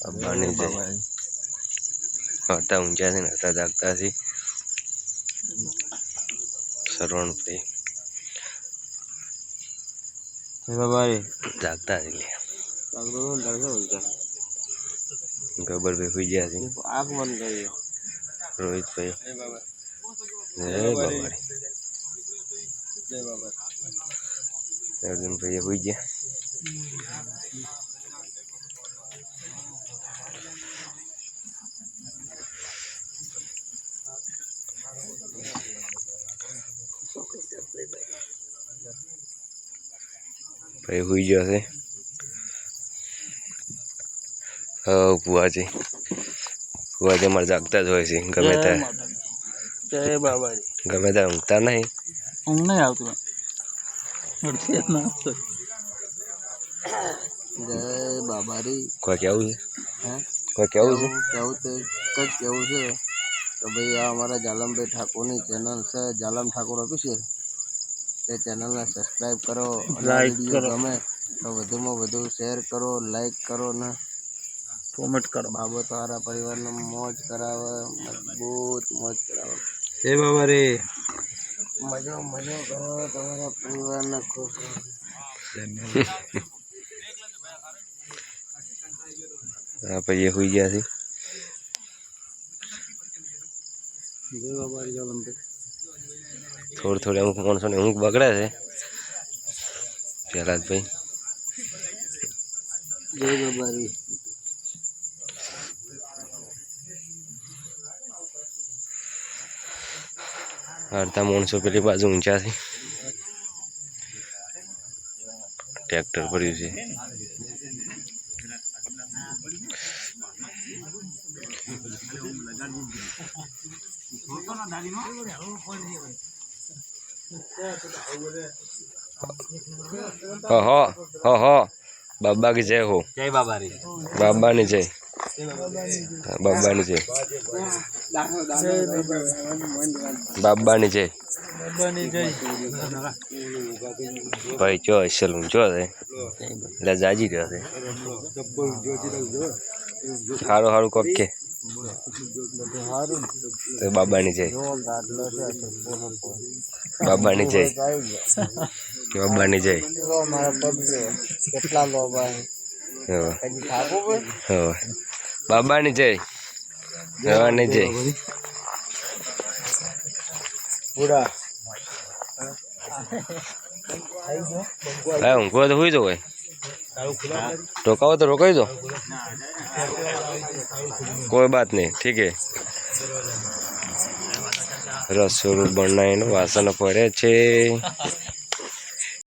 બાબાની છે. હતા ઊંચા છે ને હતા જાગતા છે સરવણભાઈ બાબારી જાગતા છે ગબ્બરભાઈ સુઈ ગયા છે. આંખ બંધ કરી રોહિતભાઈ જય બાબા. જય ભાઈ બાબા અર્જુનભાઈ ગયા. ભાઈ સુઈ જશે ભુવાજી ભુવાજી અમારે જાગતા જ હોય છે ગમે ત્યાં જય બાબાજી ગમે ત્યાં ઊંઘતા નહીં ઊંઘ નહીં આવતું જય બાબારી કોઈ કેવું છે કોઈ કેવું છે કેવું તો કેવું છે કે ભાઈ આ અમારા જાલમભાઈ ઠાકોરની ચેનલ છે. જાલમ ઠાકોર ઓફિશિયલ. તે ચેનલને સબસ્ક્રાઈબ કરો લાઈક કરો. ગમે તો વધુમાં વધુ શેર કરો લાઈક કરો ને કોમેન્ટ કરો. બાબો સારા પરિવારને મોજ કરાવે મજબૂત મોજ કરાવે. જય બાબા રે. મજો મજો કરો તમારા પરિવારને ખુશ હા ભાઈ એ સુઈ ગયા છે જય બાબા રે જાલમભાઈ થોડી થોડી અમુક માણસોને અમુક બગડે છે. પહેલાં ભાઈ જય બાબા રે અડધા માણસો પેલી બાજુ ઊંચા છે. ટ્રેક્ટર પડ્યું છે. હો? હો હો હો બાબા કી જય હો. જય બાબા રે બાબાની જય. બાબા ની જય. બાબા ની જય. ભાઈ ચો અસલ જો છે એટલે જાજી રહ્યો છે. સારું સારું કોક કે. તો બાબાની જય જો ગાડલો છે બાબાની જય બાબાની જય જો મારા પગ છે કેટલા લોબા છે હવે કદી થાકો ભાઈ હવે બાબાની જય બાબાની જય પૂરા હા ઊંઘવો તો હોઈ તો હોય રોકાવો તો રોકાઈ દો કોઈ બાત નહીં ઠીક હે રસોડું બનાવીને વાસણ પડે છે.